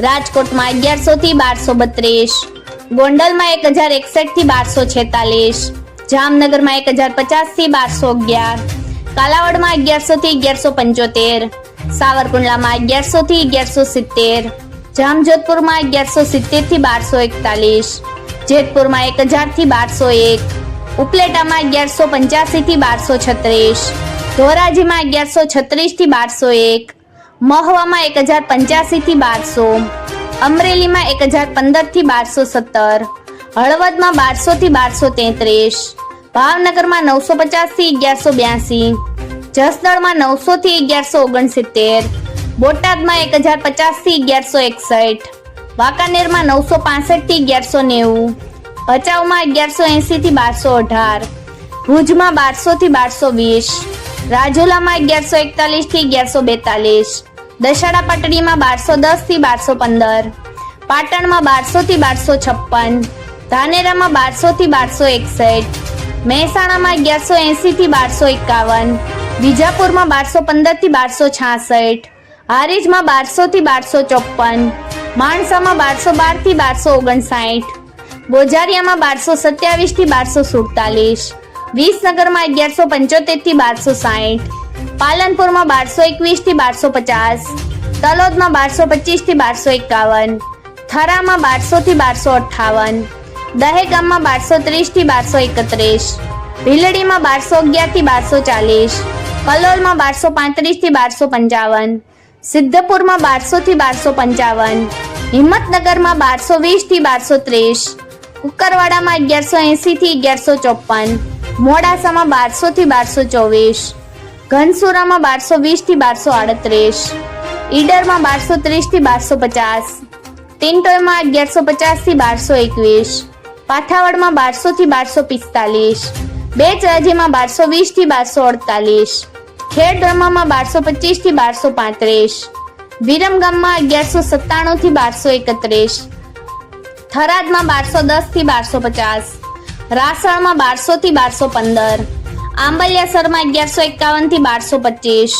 રાજકોટમાં અગિયારસો થી બારસો બત્રીસ. ગોંડલમાં એક હજાર એકસઠથી બારસો છેતાલીસ. જામનગરમાં એક હજાર પચાસથી બારસો અગિયાર. કાલાવડમાં અગિયારસો થી અગિયારસો પંચોતેર. સાવરકુંડલામાં અગિયારસો થી અગિયારસો સિત્તેર. જામજોધપુરમાં અગિયારસો સિત્તેરથી બારસો એકતાલીસ. જેતપુરમાં એક હજારથી બારસો એક. ઉપલેટામાં અગિયારસો પંચ્યાસી થી બારસો છત્રીસ. ધોરાજીમાં અગિયારસો છત્રીસથી બારસો એક. મહવામાં એક હજાર પંચ્યાસી થી બારસો, અમરેલીમાં એક હજાર પંદરથી બારસો સત્તર, હળવદમાં બારસો થી બારસો તેત્રીસ, ભાવનગરમાં નવસો પચાસથી અગિયારસો બ્યાસી, જસદણમાં નવસો થી અગિયારસો ઓગણસિત્તેર, બોટાદમાં એક હજાર પચાસથી અગિયારસો એકસઠ, વાંકાનેરમાં નવસો પાસઠથી અગિયારસો નેવું, ભચાઉમાં અગિયારસો એંસી થી બારસો અઢાર, ભુજમાં બારસો થી બારસો વીસ, રાજુલામાં અગિયારસો એકતાલીસથી અગિયારસો બેતાલીસ દશાડા પાટડીમાં બારસો દસથી બારસો પંદર, પાટણમાં બારસો થી બારસો છપ્પન, ધાનેરામાં બારસો થી બારસો એકસઠ, મહેસાણામાં અગિયારસો એંસી થી બારસો એકાવન, વિજાપુરમાં બારસો પંદરથી બારસો છાસઠ, હારીજમાં બારસો થી બારસો ચોપન માણસામાં બારસો બારથી બારસો ઓગણસાઠ, બોજારિયામાં બારસો સત્યાવીસથી બારસો સુડતાલીસ, વિસનગરમાં અગિયારસો પંચોતેરથી બારસો સાઠ પાલનપુરમાં બારસો એકવીસથી બારસો પચાસ, તલોદમાં બારસો પચીસથી બારસો એકાવન, થરામાં બારસો થી બારસો અઠ્ઠાવન દહેગામમાં બારસો ત્રીસથી બારસો એકત્રીસ, ભીલડીમાં બારસો અગિયારથી બારસો ચાલીસ, કલોલમાં બારસો પાંત્રીસથી બારસો પંચાવન, સિદ્ધપુરમાં બારસો થી બારસો પંચાવન, હિંમતનગરમાં બારસો વીસથી બારસો ત્રીસ, કુકરવાડામાં અગિયારસો એંસીથી અગિયારસો ચોપન મોડાસામાં બારસો થી બારસો ચોવીસ ઘનસુરામાં બારસો વીસથી બારસો આડત્રીસ, ઈડરમાં બારસો ત્રીસથી બારસો પચાસ ટિન્ટોયમાં અગિયારસો પચાસથી બારસો એકવીસ પાઠાવડમાં બારસો થી બારસો પિસ્તાલીસ, બેચરાજીમાં બારસો વીસથી બારસો અડતાલીસ, ખેડબ્રહ્મામાં બારસો પચીસથી બારસો પાંત્રીસ, વિરમગામમાં અગિયારસો સત્તાણું થી બારસો એકત્રીસ, થરાદમાં બારસો દસથી બારસો પચાસ, રાસણમાં બારસો થી બારસો પંદર આંબલિયાસરમાં અગિયારસો એકાવનથી બારસો પચીસ.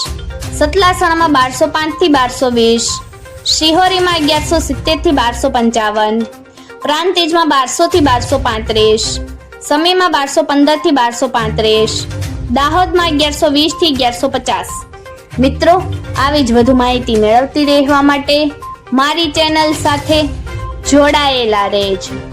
સતલાસણામાં બારસો પાંચથી બારસો વીસ. શિહોરીમાં અગિયારસો સિત્તેરથી બારસો પંચાવન. પ્રાંતિજમાં બારસો થી બારસો પાંત્રીસ. સમીમાં બારસો પંદરથી બારસો પાંત્રીસ. દાહોદમાં અગિયારસો વીસથી અગિયારસો પચાસ. મિત્રો, આવી જ વધુ માહિતી મેળવતી રહેવા માટે મારી ચેનલ સાથે જોડાયેલા રહેજો.